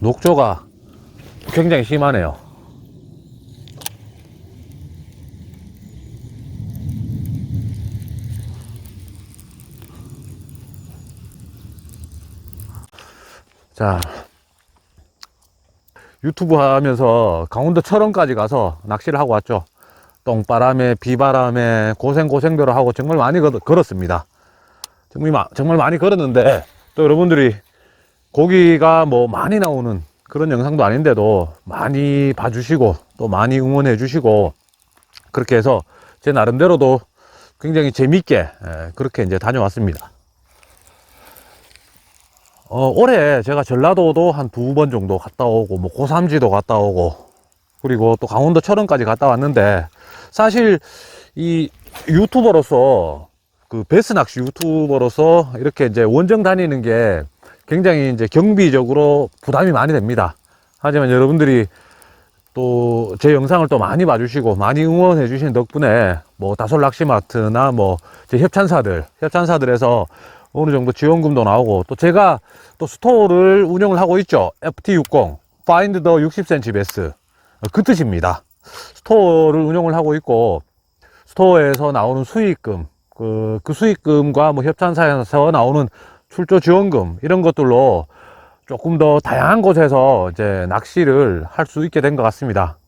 녹조가 굉장히 심하네요. 자, 유튜브 하면서 강원도 철원까지 가서 낚시를 하고 왔죠. 똥바람에 비바람에 고생 고생대로 하고 정말 많이 걸- 걸었습니다. 정말, 마- 정말 많이 걸었는데 또 여러분들이 고기가 뭐 많이 나오는 그런 영상도 아닌데도 많이 봐주시고 또 많이 응원해 주시고 그렇게 해서 제 나름대로도 굉장히 재밌게 예, 그렇게 이제 다녀왔습니다. 어, 올해 제가 전라도도 한 두 번 정도 갔다 오고 뭐 고삼지도 갔다 오고 그리고 또 강원도 철원까지 갔다 왔는데 사실 이 유튜버로서 그 베스 낚시 유튜버로서 이렇게 이제 원정 다니는 게 굉장히 이제 경비적으로 부담이 많이 됩니다. 하지만 여러분들이 또 제 영상을 또 많이 봐주시고 많이 응원해 주신 덕분에 뭐 다솔 낚시마트나 뭐 제 협찬사들 협찬사들에서 어느 정도 지원금도 나오고 또 제가 또 스토어를 운영을 하고 있죠. FT60 Find the 60cm 베스 그 뜻입니다. 스토어를 운영을 하고 있고 스토어에서 나오는 수익금 그, 그 수익금과 뭐 협찬사에서 나오는 출조 지원금 이런 것들로 조금 더 다양한 곳에서 이제 낚시를 할 수 있게 된 것 같습니다.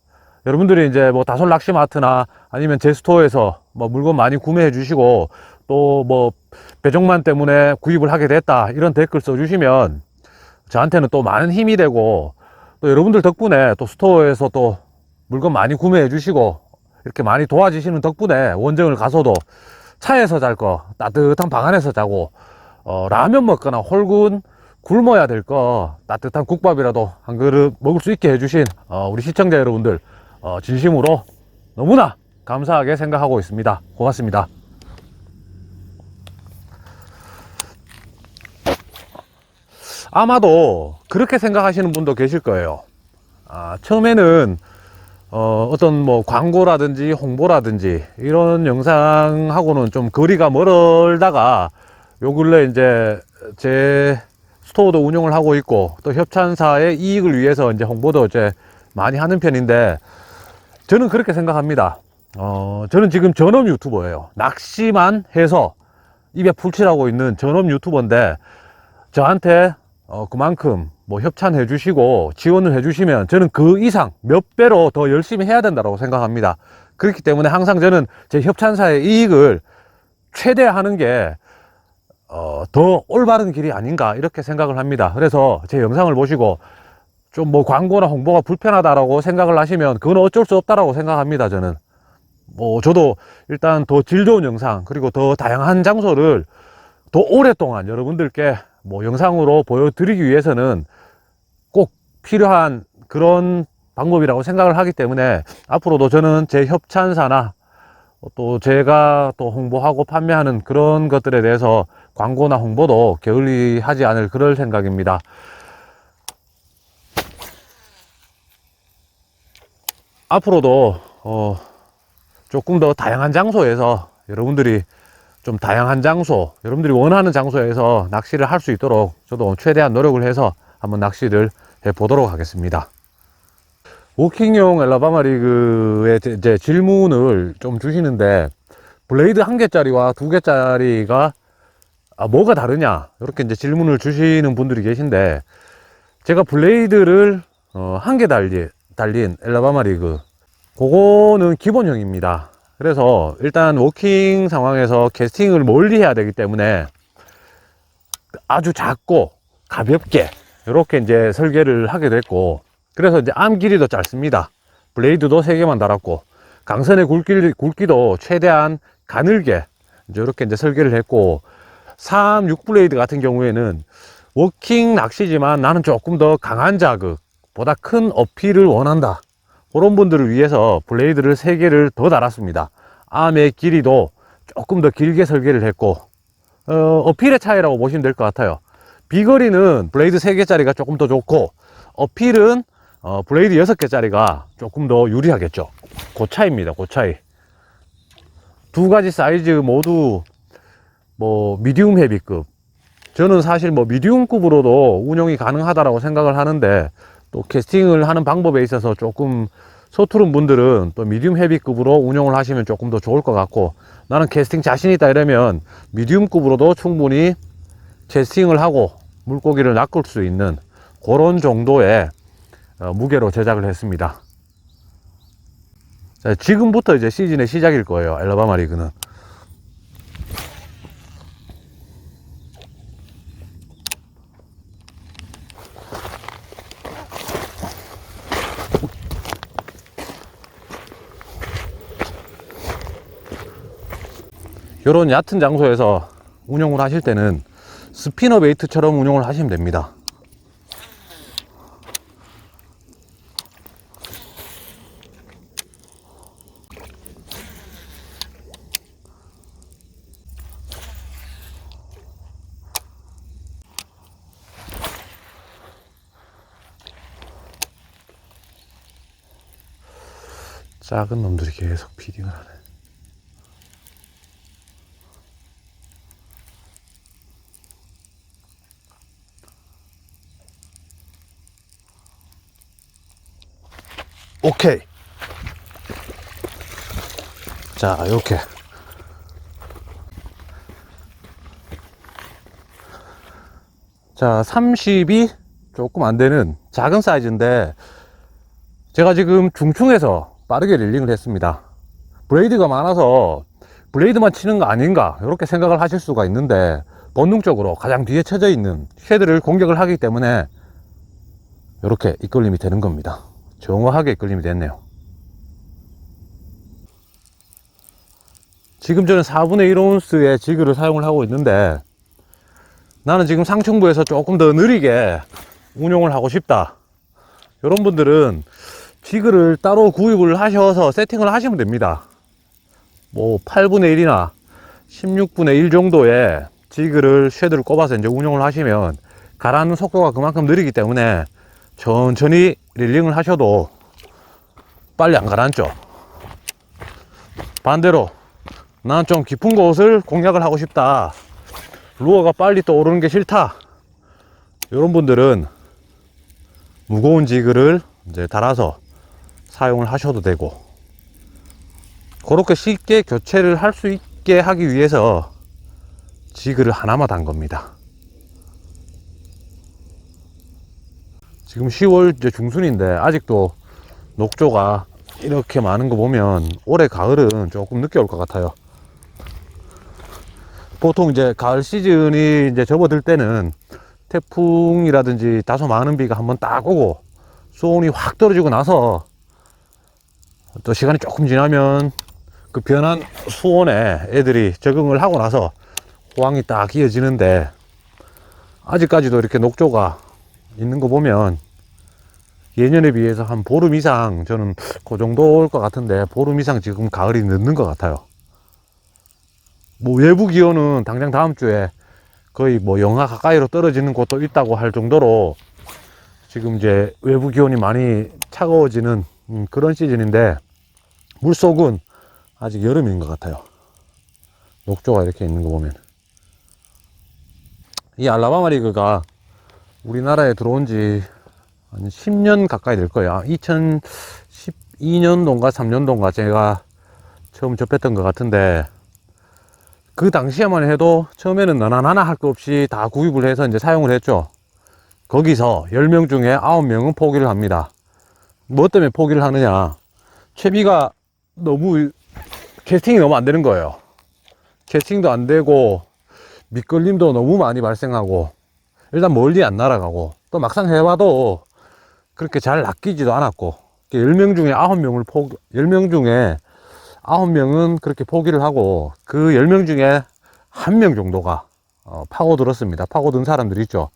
여러분들이 이제 뭐 다솔 낚시마트나 아니면 제 스토어에서 뭐 물건 많이 구매해 주시고 또 뭐 배정만 때문에 구입을 하게 됐다 이런 댓글 써 주시면 저한테는 또 많은 힘이 되고 또 여러분들 덕분에 또 스토어에서 또 물건 많이 구매해 주시고 이렇게 많이 도와주시는 덕분에 원정을 가서도 차에서 잘 거 따뜻한 방 안에서 자고 어, 라면 먹거나 홀군 굶어야 될 거 따뜻한 국밥이라도 한 그릇 먹을 수 있게 해주신 어, 우리 시청자 여러분들 어, 진심으로 너무나 감사하게 생각하고 있습니다. 고맙습니다. 아마도 그렇게 생각하시는 분도 계실 거예요. 아, 처음에는 어, 어떤 뭐 광고라든지 홍보라든지 이런 영상하고는 좀 거리가 멀다가 요 근래 이제 제 스토어도 운영을 하고 있고 또 협찬사의 이익을 위해서 이제 홍보도 이제 많이 하는 편인데 저는 그렇게 생각합니다. 어, 저는 지금 전업 유튜버예요. 낚시만 해서 입에 풀칠하고 있는 전업 유튜버인데 저한테 어, 그만큼 뭐 협찬해 주시고 지원을 해 주시면 저는 그 이상 몇 배로 더 열심히 해야 된다고 생각합니다. 그렇기 때문에 항상 저는 제 협찬사의 이익을 최대화하는 게 어, 더 올바른 길이 아닌가 이렇게 생각을 합니다. 그래서 제 영상을 보시고 좀 뭐 광고나 홍보가 불편하다라고 생각을 하시면 그건 어쩔 수 없다라고 생각합니다. 저는 뭐 저도 일단 더 질 좋은 영상 그리고 더 다양한 장소를 더 오랫동안 여러분들께 뭐 영상으로 보여드리기 위해서는 꼭 필요한 그런 방법이라고 생각을 하기 때문에 앞으로도 저는 제 협찬사나 또 제가 또 홍보하고 판매하는 그런 것들에 대해서 광고나 홍보도 게을리 하지 않을 그럴 생각입니다. 앞으로도 어 조금 더 다양한 장소에서 여러분들이 좀 다양한 장소, 여러분들이 원하는 장소에서 낚시를 할 수 있도록 저도 최대한 노력을 해서 한번 낚시를 해 보도록 하겠습니다. 워킹용 엘라바마 리그의 이제 질문을 좀 주시는데 블레이드 한 개짜리와 두 개짜리가 아, 뭐가 다르냐 이렇게 이제 질문을 주시는 분들이 계신데 제가 블레이드를 어, 한 개 달린, 달린 엘라바마 리그 그거는 기본형입니다. 그래서 일단 워킹 상황에서 캐스팅을 멀리 해야 되기 때문에 아주 작고 가볍게 이렇게 이제 설계를 하게 됐고 그래서 이제 암 길이도 짧습니다. 블레이드도 세 개만 달았고 강선의 굵기, 굵기도 최대한 가늘게 이제 이렇게 이제 설계를 했고 3, 6 블레이드 같은 경우에는 워킹 낚시지만 나는 조금 더 강한 자극 보다 큰 어필을 원한다. 그런 분들을 위해서 블레이드를 3개를 더 달았습니다. 암의 길이도 조금 더 길게 설계를 했고, 어, 어필의 차이라고 보시면 될 것 같아요. 비거리는 블레이드 3개짜리가 조금 더 좋고, 어필은 어, 블레이드 6개짜리가 조금 더 유리하겠죠. 그 차이입니다. 그 차이. 두 가지 사이즈 모두 뭐 미디움 헤비급 저는 사실 뭐 미디움급으로도 운용이 가능하다라고 생각을 하는데 또 캐스팅을 하는 방법에 있어서 조금 서투른 분들은 또 미디움 헤비급으로 운용을 하시면 조금 더 좋을 것 같고 나는 캐스팅 자신 있다 이러면 미디움급으로도 충분히 캐스팅을 하고 물고기를 낚을 수 있는 그런 정도의 어, 무게로 제작을 했습니다. 자, 지금부터 이제 시즌의 시작일 거예요. 엘라바마 리그는. 이런 얕은 장소에서 운영을 하실 때는 스피너 베이트처럼 운영을 하시면 됩니다. 작은 놈들이 계속 피딩을 하네. 오케이. 자, 이렇게. 자, 30이 조금 안 되는 작은 사이즈인데, 제가 지금 중충에서 빠르게 릴링을 했습니다. 브레이드가 많아서 블레이드만 치는 거 아닌가, 이렇게 생각을 하실 수가 있는데, 본능적으로 가장 뒤에 쳐져 있는 쉐드를 공격을 하기 때문에, 이렇게 이끌림이 되는 겁니다. 정확하게 이끌림이 됐네요. 지금 저는 4분의 1온스의 지그를 사용을 하고 있는데 나는 지금 상층부에서 조금 더 느리게 운용을 하고 싶다. 이런 분들은 지그를 따로 구입을 하셔서 세팅을 하시면 됩니다. 뭐 8분의 1이나 16분의 1 정도의 지그를 쉐드를 꼽아서 이제 운용을 하시면 가라앉는 속도가 그만큼 느리기 때문에 천천히 릴링을 하셔도 빨리 안 가라앉죠. 반대로 난 좀 깊은 곳을 공략을 하고 싶다. 루어가 빨리 떠오르는 게 싫다. 이런 분들은 무거운 지그를 이제 달아서 사용을 하셔도 되고 그렇게 쉽게 교체를 할 수 있게 하기 위해서 지그를 하나만 단 겁니다. 지금 10월 이제 중순인데 아직도 녹조가 이렇게 많은 거 보면 올해 가을은 조금 늦게 올 것 같아요. 보통 이제 가을 시즌이 이제 접어들 때는 태풍이라든지 다소 많은 비가 한번 딱 오고 수온이 확 떨어지고 나서 또 시간이 조금 지나면 그 변한 수온에 애들이 적응을 하고 나서 호황이 딱 이어지는데 아직까지도 이렇게 녹조가 있는 거 보면 예년에 비해서 한 보름 이상 저는 그 정도 올 것 같은데 보름 이상 지금 가을이 늦는 것 같아요. 뭐 외부 기온은 당장 다음 주에 거의 뭐 영하 가까이로 떨어지는 곳도 있다고 할 정도로 지금 이제 외부 기온이 많이 차가워지는 음, 그런 시즌인데 물속은 아직 여름인 것 같아요. 녹조가 이렇게 있는 거 보면 이 알라바마 리그가 우리나라에 들어온 지 한 10년 가까이 될 거예요. 2012년도인가 3년도인가 제가 처음 접했던 것 같은데 그 당시에만 해도 처음에는 나나 할 거 없이 다 구입을 해서 이제 사용을 했죠. 거기서 10명 중에 9명은 포기를 합니다. 뭐 때문에 포기를 하느냐. 채비가 너무 캐스팅이 너무 안 되는 거예요. 캐스팅도 안 되고 미끌림도 너무 많이 발생하고 일단 멀리 안 날아가고 또 막상 해봐도 그렇게 잘 낚이지도 않았고 10명 중에 9명을 포기 10명 중에 9명은 그렇게 포기를 하고 그 10명 중에 한명 정도가 어, 파고들었습니다. 파고든 사람들이 있죠.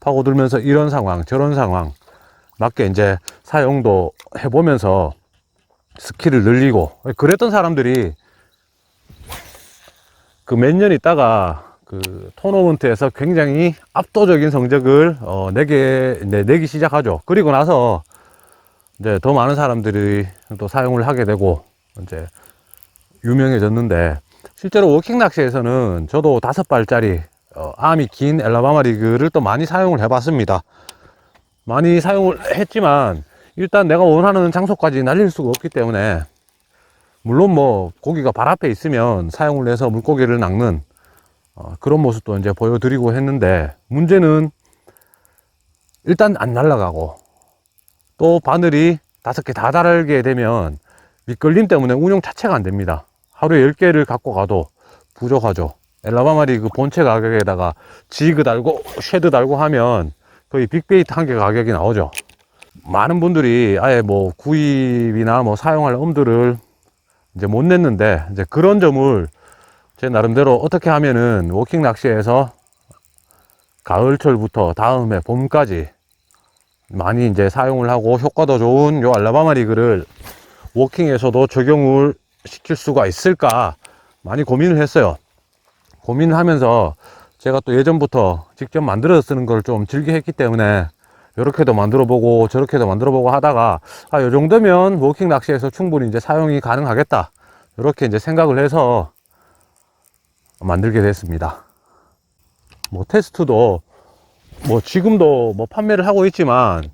파고들면서 이런 상황 저런 상황 맞게 이제 사용도 해보면서 스킬을 늘리고 그랬던 사람들이 그 몇 년 있다가 그 토너먼트에서 굉장히 압도적인 성적을 어, 내게 네, 내기 시작하죠. 그리고 나서 이제 더 많은 사람들이 또 사용을 하게 되고 이제 유명해졌는데 실제로 워킹 낚시에서는 저도 다섯 발짜리 어, 암이 긴 엘라바마 리그를 또 많이 사용을 해봤습니다. 많이 사용을 했지만 일단 내가 원하는 장소까지 날릴 수가 없기 때문에 물론 뭐 고기가 발 앞에 있으면 사용을 해서 물고기를 낚는 어, 그런 모습도 이제 보여드리고 했는데 문제는 일단 안 날아가고 또 바늘이 다섯 개 다 달게 되면 밑걸림 때문에 운영 자체가 안 됩니다. 하루에 10개를 갖고 가도 부족하죠. 엘라바마리 그 본체 가격에다가 지그 달고 쉐드 달고 하면 거의 빅베이트 한 개 가격이 나오죠. 많은 분들이 아예 뭐 구입이나 뭐 사용할 엄두를 이제 못 냈는데 이제 그런 점을 제 나름대로 어떻게 하면은 워킹 낚시에서 가을철부터 다음에 봄까지 많이 이제 사용을 하고 효과도 좋은 요 알라바마 리그를 워킹에서도 적용을 시킬 수가 있을까 많이 고민을 했어요. 고민을 하면서 제가 또 예전부터 직접 만들어 쓰는 걸 좀 즐겨 했기 때문에 이렇게도 만들어 보고 저렇게도 만들어 보고 하다가 아, 요 정도면 워킹 낚시에서 충분히 이제 사용이 가능하겠다. 이렇게 이제 생각을 해서 만들게 됐습니다. 뭐 테스트도 뭐 지금도 뭐 판매를 하고 있지만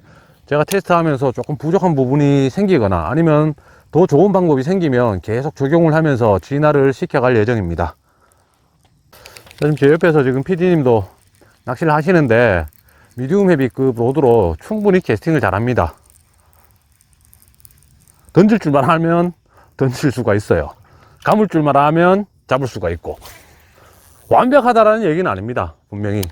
제가 테스트하면서 조금 부족한 부분이 생기거나 아니면 더 좋은 방법이 생기면 계속 적용을 하면서 진화를 시켜갈 예정입니다. 지금 제 옆에서 지금 PD님도 낚시를 하시는데 미디움 헤비급 로드로 충분히 캐스팅을 잘합니다. 던질 줄만 하면 던질 수가 있어요. 감을 줄만 하면 잡을 수가 있고 완벽하다라는 얘기는 아닙니다. 분명히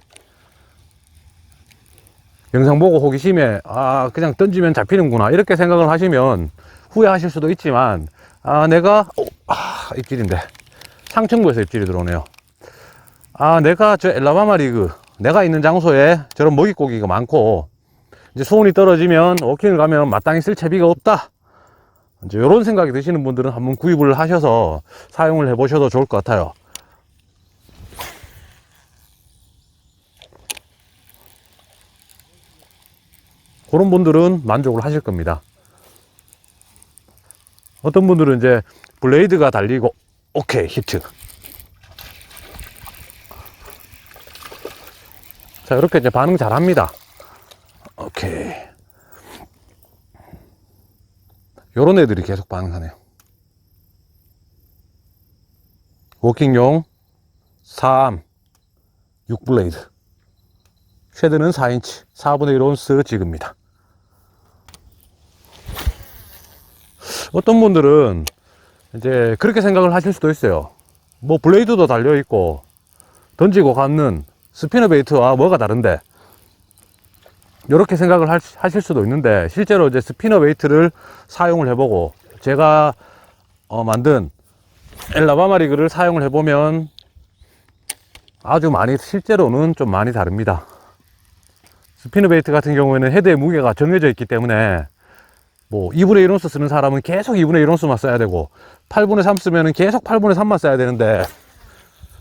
영상 보고 호기심에 아 그냥 던지면 잡히는구나 이렇게 생각을 하시면 후회하실 수도 있지만 아 내가 오, 아 입질인데 상층부에서 입질이 들어오네요. 아 내가 저 엘라바마 리그 내가 있는 장소에 저런 먹이고기가 많고 이제 수온이 떨어지면 워킹을 가면 마땅히 쓸 채비가 없다. 이제 이런 생각이 드시는 분들은 한번 구입을 하셔서 사용을 해보셔도 좋을 것 같아요. 그런 분들은 만족을 하실 겁니다. 어떤 분들은 이제 블레이드가 달리고 오케이 히트. 자 이렇게 이제 반응 잘 합니다. 오케이. 요런 애들이 계속 반응하네요. 워킹용 3 6블레이드. 쉐드는 4인치 4분의 1 온스 지급니다 어떤 분들은 이제 그렇게 생각을 하실 수도 있어요. 뭐 블레이드도 달려 있고 던지고 감는 스피너 베이트와 뭐가 다른데 이렇게 생각을 할- 하실 수도 있는데 실제로 이제 스피너 베이트를 사용을 해보고 제가 어, 만든 엘라바마 리그를 사용을 해보면 아주 많이 실제로는 좀 많이 다릅니다. 스피너 베이트 같은 경우에는 헤드의 무게가 정해져 있기 때문에 뭐 2분의 1온스 쓰는 사람은 계속 2분의 1온스만 써야 되고 8분의 3 쓰면은 계속 8분의 3만 써야 되는데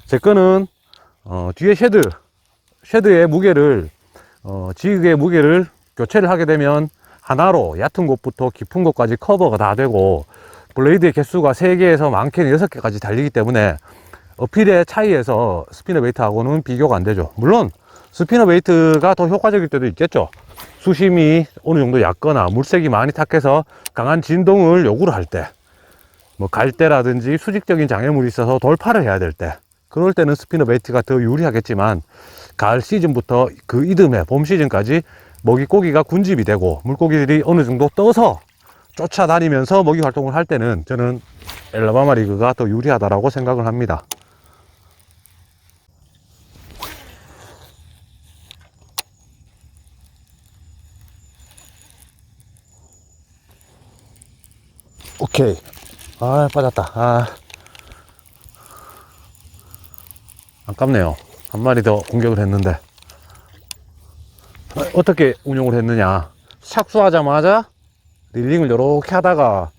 제 거는 어, 뒤에 쉐드 쉐드의 무게를 어, 지그의 무게를 교체를 하게 되면 하나로 얕은 곳부터 깊은 곳까지 커버가 다 되고 블레이드의 개수가 3개에서 많게는 6개까지 달리기 때문에 어필의 차이에서 스피너 베이트하고는 비교가 안 되죠. 물론 스피너 베이트가 더 효과적일 때도 있겠죠 수심이 어느 정도 얕거나 물색이 많이 탁해서 강한 진동을 요구를 할 때, 뭐 갈대라든지 수직적인 장애물이 있어서 돌파를 해야 될 때, 그럴 때는 스피너 베이트가 더 유리하겠지만, 가을 시즌부터 그 이듬해 봄 시즌까지 먹이고기가 군집이 되고 물고기들이 어느 정도 떠서 쫓아다니면서 먹이 활동을 할 때는 저는 엘라바마 리그가 더 유리하다라고 생각을 합니다. 오케이. 아, 빠졌다. 아. 아깝네요. 한 마리 더 공격을 했는데. 어, 어떻게 운용을 했느냐. 착수하자마자 릴링을 이렇게 하다가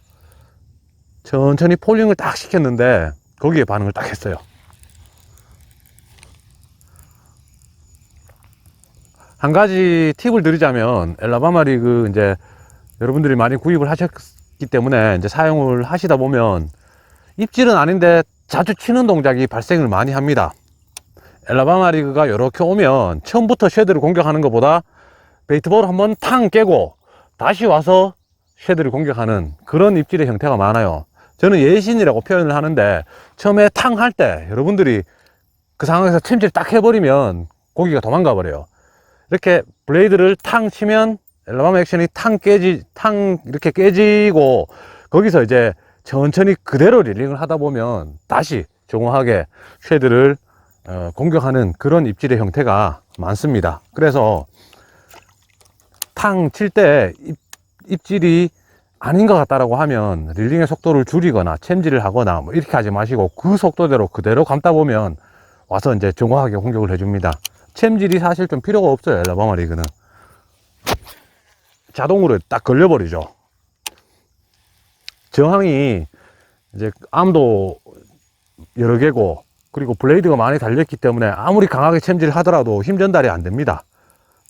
천천히 폴링을 딱 시켰는데 거기에 반응을 딱 했어요. 한 가지 팁을 드리자면 엘라바마 리그 이제 여러분들이 많이 구입을 하셨 기 때문에 이제 사용을 하시다 보면 입질은 아닌데 자주 치는 동작이 발생을 많이 합니다. 엘라바마 리그가 이렇게 오면 처음부터 쉐드를 공격하는 것보다 베이트볼 한번 탕 깨고 다시 와서 쉐드를 공격하는 그런 입질의 형태가 많아요. 저는 예신이라고 표현을 하는데 처음에 탕 할 때 여러분들이 그 상황에서 챔질 딱 해버리면 고기가 도망가 버려요. 이렇게 블레이드를 탕 치면 엘라바마 액션이 탕 깨지, 탕 이렇게 깨지고 거기서 이제 천천히 그대로 릴링을 하다 보면 다시 정확하게 쉐드를 어, 공격하는 그런 입질의 형태가 많습니다. 그래서 탕 칠 때 입질이 아닌 것 같다라고 하면 릴링의 속도를 줄이거나 챔질을 하거나 뭐 이렇게 하지 마시고 그 속도대로 그대로 감다 보면 와서 이제 정확하게 공격을 해줍니다. 챔질이 사실 좀 필요가 없어요. 엘라바마 리그는. 자동으로 딱 걸려버리죠. 저항이 이제 암도 여러 개고 그리고 블레이드가 많이 달렸기 때문에 아무리 강하게 챔질을 하더라도 힘 전달이 안 됩니다.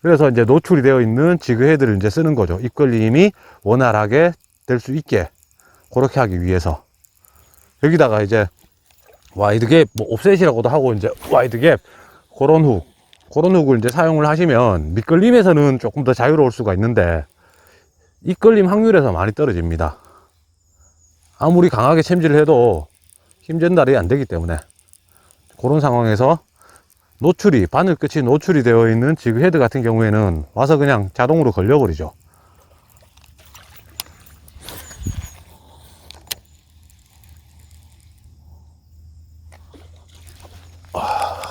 그래서 이제 노출이 되어 있는 지그 헤드를 이제 쓰는 거죠. 입걸림이 원활하게 될 수 있게 그렇게 하기 위해서 여기다가 이제 와이드 갭, 뭐 옵셋이라고도 하고 이제 와이드 갭 그런 훅 그런 훅을 이제 사용을 하시면 밑걸림에서는 조금 더 자유로울 수가 있는데 입걸림 확률에서 많이 떨어집니다. 아무리 강하게 챔질을 해도 힘 전달이 안 되기 때문에 그런 상황에서 노출이 바늘 끝이 노출이 되어 있는 지그 헤드 같은 경우에는 와서 그냥 자동으로 걸려버리죠.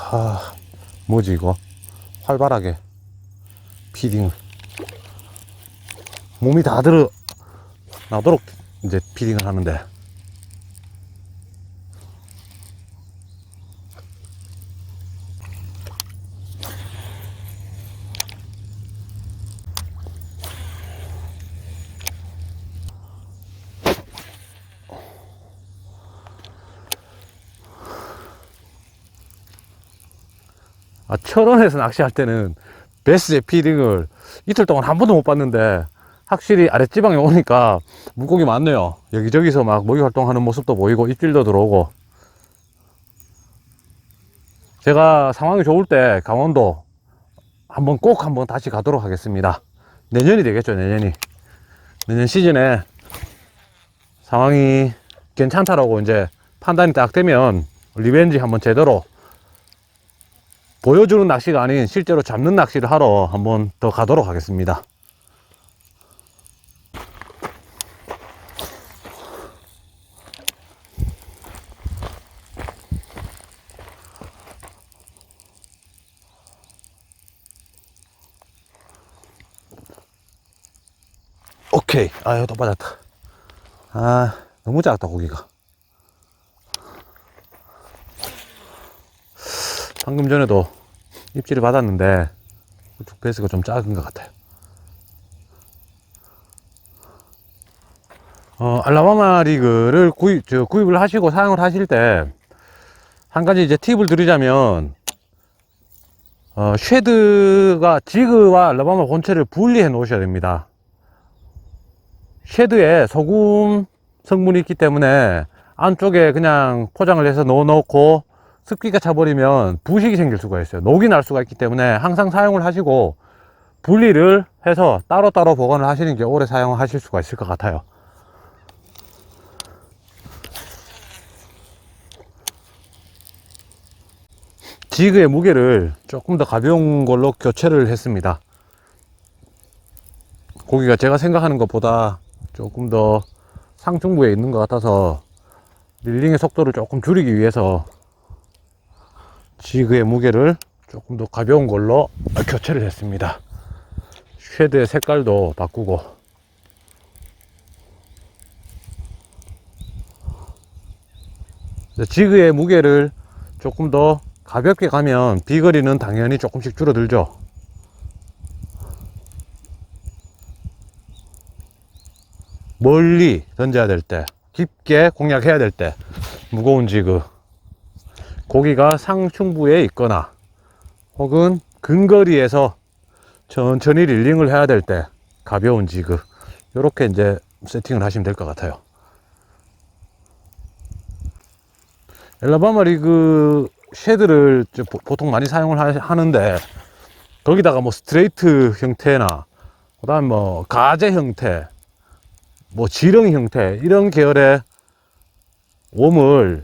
아, 뭐지 이거? 활발하게 피딩을 몸이 다 들어 나도록 이제 피딩을 하는데. 아, 철원에서 낚시할 때는 베스의 피딩을 이틀 동안 한 번도 못 봤는데 확실히 아랫지방에 오니까 물고기 많네요. 여기저기서 막 모기 활동하는 모습도 보이고 입질도 들어오고 제가 상황이 좋을 때 강원도 한번 꼭 한번 다시 가도록 하겠습니다. 내년이 되겠죠, 내년이. 내년 시즌에 상황이 괜찮다라고 이제 판단이 딱 되면 리벤지 한번 제대로 보여주는 낚시가 아닌 실제로 잡는 낚시를 하러 한번 더 가도록 하겠습니다. 오케이. 아유, 또 빠졌다. 아, 너무 작다, 고기가. 방금 전에도 입질을 받았는데 이쪽 베이스가 좀 작은 것 같아요. 어, 알라바마 리그를 구입, 저, 구입을 하시고 사용을 하실 때 한 가지 이제 팁을 드리자면 어, 쉐드가 지그와 알라바마 본체를 분리해 놓으셔야 됩니다. 쉐드에 소금 성분이 있기 때문에 안쪽에 그냥 포장을 해서 넣어 놓고 습기가 차버리면 부식이 생길 수가 있어요. 녹이 날 수가 있기 때문에 항상 사용을 하시고 분리를 해서 따로따로 보관을 하시는 게 오래 사용하실 수가 있을 것 같아요. 지그의 무게를 조금 더 가벼운 걸로 교체를 했습니다. 고기가 제가 생각하는 것보다 조금 더 상중부에 있는 것 같아서 릴링의 속도를 조금 줄이기 위해서 지그의 무게를 조금 더 가벼운 걸로 교체를 했습니다. 쉐드의 색깔도 바꾸고 지그의 무게를 조금 더 가볍게 가면 비거리는 당연히 조금씩 줄어들죠. 멀리 던져야 될 때, 깊게 공략해야 될 때, 무거운 지그, 고기가 상충부에 있거나, 혹은 근거리에서 천천히 릴링을 해야 될 때, 가벼운 지그, 이렇게 이제 세팅을 하시면 될 것 같아요. 엘라바마 리그 쉐드를 보통 많이 사용을 하- 하는데 거기다가 뭐 스트레이트 형태나 그 다음 뭐 가제 형태, 뭐 지렁이 형태 이런 계열의 웜을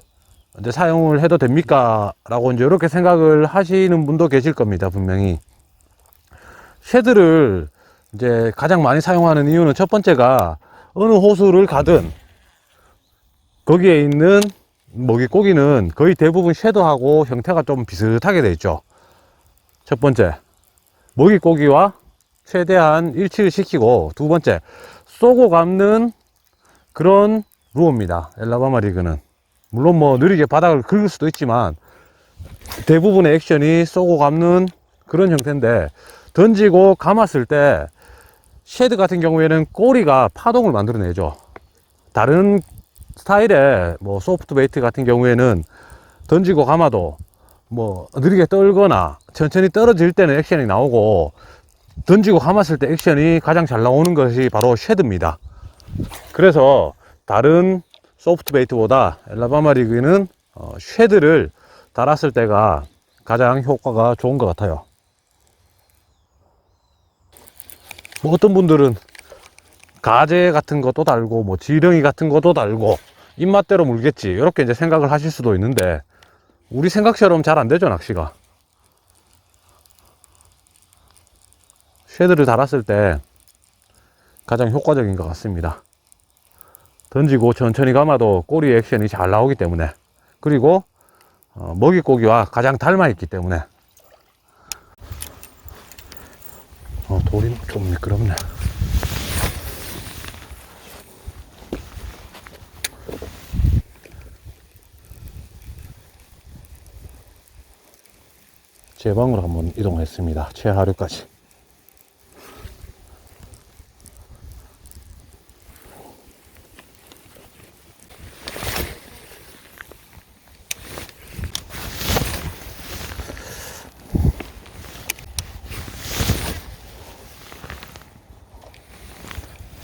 이제 사용을 해도 됩니까? 라고 이제 이렇게 생각을 하시는 분도 계실 겁니다, 분명히. 쉐드를 이제 가장 많이 사용하는 이유는 첫 번째가 어느 호수를 가든 거기에 있는 먹이고기는 거의 대부분 쉐드하고 형태가 좀 비슷하게 돼 있죠. 첫 번째, 먹이고기와 최대한 일치를 시키고 두 번째, 쏘고 감는 그런 루어입니다. 엘라바마 리그는. 물론 뭐 느리게 바닥을 긁을 수도 있지만 대부분의 액션이 쏘고 감는 그런 형태인데 던지고 감았을 때 쉐드 같은 경우에는 꼬리가 파동을 만들어내죠. 다른 스타일의 뭐 소프트 베이트 같은 경우에는 던지고 감아도 뭐 느리게 떨거나 천천히 떨어질 때는 액션이 나오고 던지고 감았을 때 액션이 가장 잘 나오는 것이 바로 쉐드입니다. 그래서 다른 소프트 베이트보다 엘라바마 리그는 어, 쉐드를 달았을 때가 가장 효과가 좋은 것 같아요. 뭐 어떤 분들은 가재 같은 것도 달고 뭐 지렁이 같은 것도 달고 입맛대로 물겠지 이렇게 이제 생각을 하실 수도 있는데 우리 생각처럼 잘 안 되죠 낚시가 쉐드를 달았을 때 가장 효과적인 것 같습니다. 던지고 천천히 감아도 꼬리 액션이 잘 나오기 때문에. 그리고 어, 먹이고기와 가장 닮아 있기 때문에. 어, 돌이 좀 미끄럽네. 제 방으로 한번 이동했습니다. 최하류까지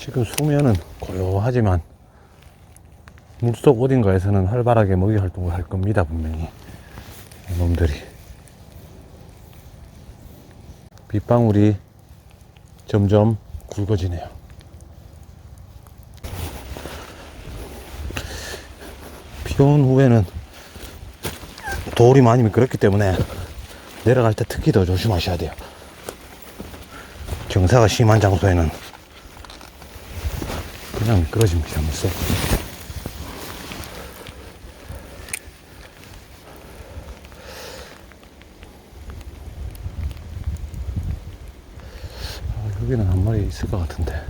지금 수면은 고요하지만 물속 어딘가에서는 활발하게 먹이 활동을 할 겁니다 분명히. 놈들이. 빗방울이 점점 굵어지네요. 비 온 후에는 돌이 많이 미끄럽기 때문에 내려갈 때 특히 더 조심하셔야 돼요. 경사가 심한 장소에는 그냥 미끄러집니다, 물속. 아, 여기는 한 마리 있을 것 같은데.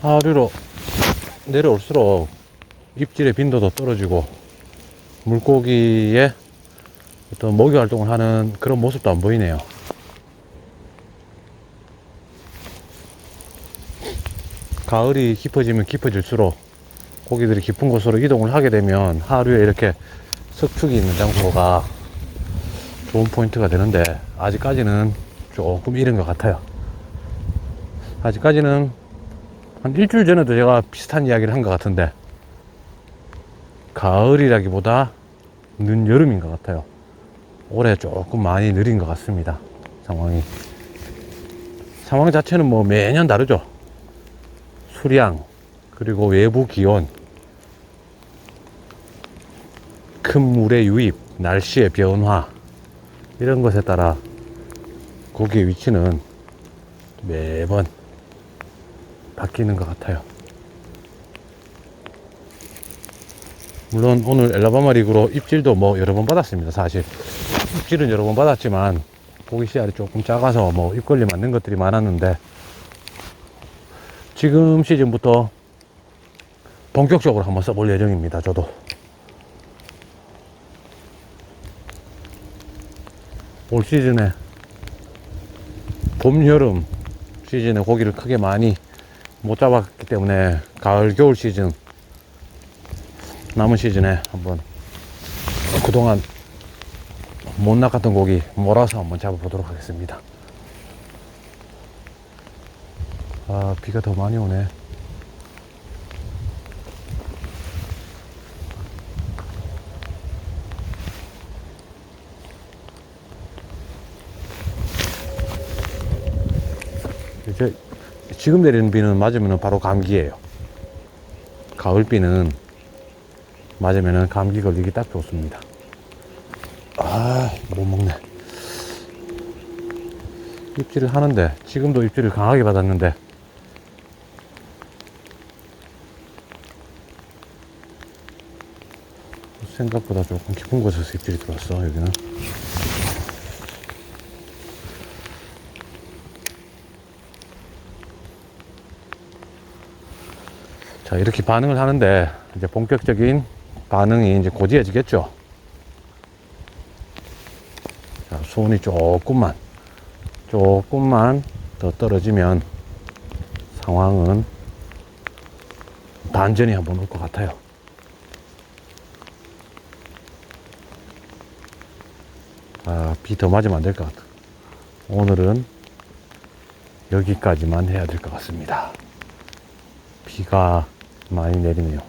하류로 내려올수록 입질의 빈도도 떨어지고 물고기의 어떤 먹이 활동을 하는 그런 모습도 안 보이네요. 가을이 깊어지면 깊어질수록 고기들이 깊은 곳으로 이동을 하게 되면 하루에 이렇게 석축이 있는 장소가 좋은 포인트가 되는데 아직까지는 조금 이른 것 같아요. 아직까지는 한 일주일 전에도 제가 비슷한 이야기를 한 것 같은데 가을이라기보다 늦 여름인 것 같아요. 올해 조금 많이 느린 것 같습니다. 상황이. 상황 자체는 뭐 매년 다르죠. 수량, 그리고 외부 기온, 큰 물의 유입, 날씨의 변화, 이런 것에 따라 고기의 위치는 매번 바뀌는 것 같아요. 물론 오늘 엘라바마 리그로 입질도 뭐 여러 번 받았습니다. 사실 입질은 여러 번 받았지만 고기 씨알이 조금 작아서 뭐 입걸리 맞는 것들이 많았는데 지금 시즌부터 본격적으로 한번 써볼 예정입니다. 저도. 올 시즌에 봄, 여름 시즌에 고기를 크게 많이 못 잡았기 때문에 가을, 겨울 시즌 남은 시즌에 한번 그동안 못 낚았던 고기 몰아서 한번 잡아보도록 하겠습니다. 아 비가 더 많이 오네. 이제 지금 내리는 비는 맞으면 바로 감기예요. 가을비는 맞으면 감기 걸리기 딱 좋습니다. 아못 먹네. 입질을 하는데 지금도 입질을 강하게 받았는데. 생각보다 조금 깊은 곳에서 입질이 들어왔어, 여기는. 자, 이렇게 반응을 하는데, 이제 본격적인 반응이 이제 고지해지겠죠. 자, 수온이 조금만, 조금만 더 떨어지면 상황은 반전이 한번 올 것 같아요. 아, 비 더 맞으면 안 될 것 같아. 오늘은 여기까지만 해야 될 것 같습니다. 비가 많이 내리네요.